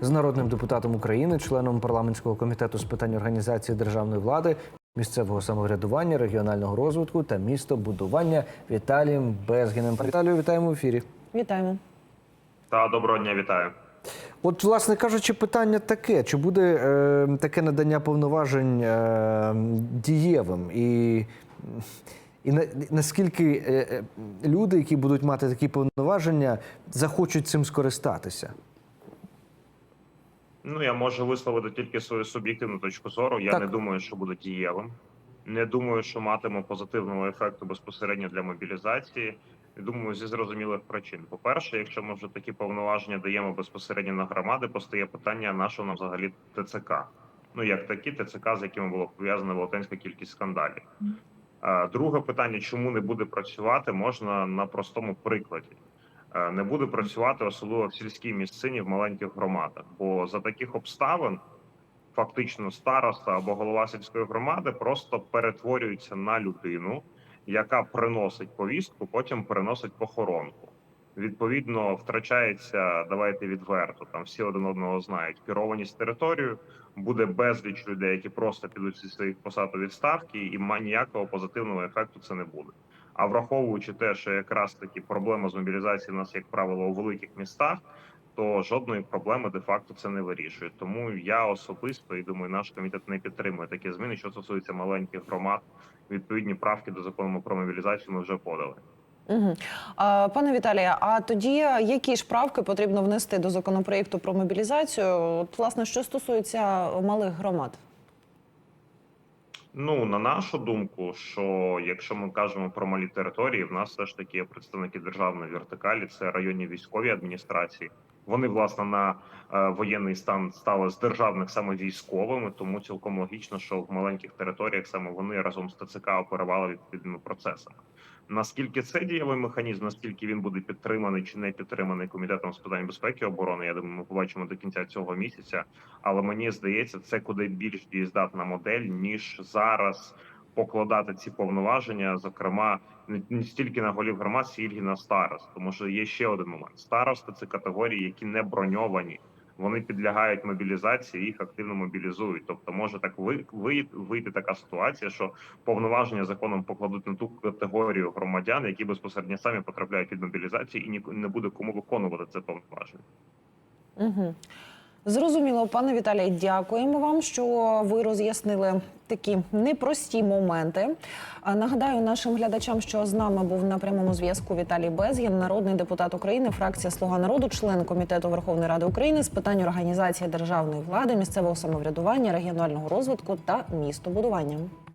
з народним депутатом України, членом парламентського комітету з питань організації державної влади, місцевого самоврядування, регіонального розвитку та містобудування Віталієм Безгіним. Віталію, вітаємо в ефірі. Вітаємо. Та доброго дня, вітаю. От, власне кажучи, питання таке: чи буде е, таке надання повноважень е, дієвим? І, і на, наскільки е, е, люди, які будуть мати такі повноваження, захочуть цим скористатися? Ну я можу висловити тільки свою суб'єктивну точку зору. Я Так. не думаю, що буде дієвим. Не думаю, що матиме позитивного ефекту безпосередньо для мобілізації. Думаю, зі зрозумілих причин. По-перше, якщо ми вже такі повноваження даємо безпосередньо на громади, постає питання, на що нам взагалі ТЦК. Ну як такі ТЦК, з якими було пов'язана велетенська кількість скандалів. Друге питання, чому не буде працювати, можна на простому прикладі. Е, Не буде працювати особливо в сільській місцині в маленьких громадах, бо за таких обставин фактично староста або голова сільської громади просто перетворюється на людину, яка приносить повістку, потім переносить похоронку. Відповідно, втрачається, давайте відверто. Там всі один одного знають керованість територією. Буде безліч людей, які просто підуть зі своїх посад у відставки, і ніякого позитивного ефекту це не буде. А враховуючи те, що якраз таки проблема з мобілізацією у нас, як правило, у великих містах, то жодної проблеми де-факто це не вирішує. Тому я особисто і думаю, наш комітет не підтримує такі зміни, що стосується маленьких громад. Відповідні правки до закону про мобілізацію ми вже подали. Угу. Пане Віталія, а тоді які ж правки потрібно внести до законопроєкту про мобілізацію? От, власне, що стосується малих громад? Ну на нашу думку, що якщо ми кажемо про малі території, в нас все ж таки є представники державної вертикалі, це районні військові адміністрації. Вони власне на е, воєнний стан стали з державних саме військовими, тому цілком логічно, що в маленьких територіях саме вони разом з ТЦК оперували відповідними процесами. Наскільки це дієвий механізм, наскільки він буде підтриманий чи не підтриманий комітетом з питань безпеки і оборони, я думаю, ми побачимо до кінця цього місяця. Але мені здається, це куди більш дієздатна модель ніж зараз покладати ці повноваження, зокрема не, стільки на голів громад, скільки на старост. Тому що є ще один момент: старости це категорії, які не броньовані. Вони підлягають мобілізації, їх активно мобілізують. Тобто, може так ви, ви, вийти така ситуація, що повноваження законом покладуть на ту категорію громадян, які безпосередньо самі потрапляють під мобілізацію, і не буде кому виконувати це повноваження. Угу. Зрозуміло, пане Віталій, дякуємо вам, що ви роз'яснили такі непрості моменти. Нагадаю нашим глядачам, що з нами був на прямому зв'язку Віталій Безгін, народний депутат України, фракція Слуга народу, член комітету Верховної Ради України з питань організації державної влади, місцевого самоврядування, регіонального розвитку та містобудування.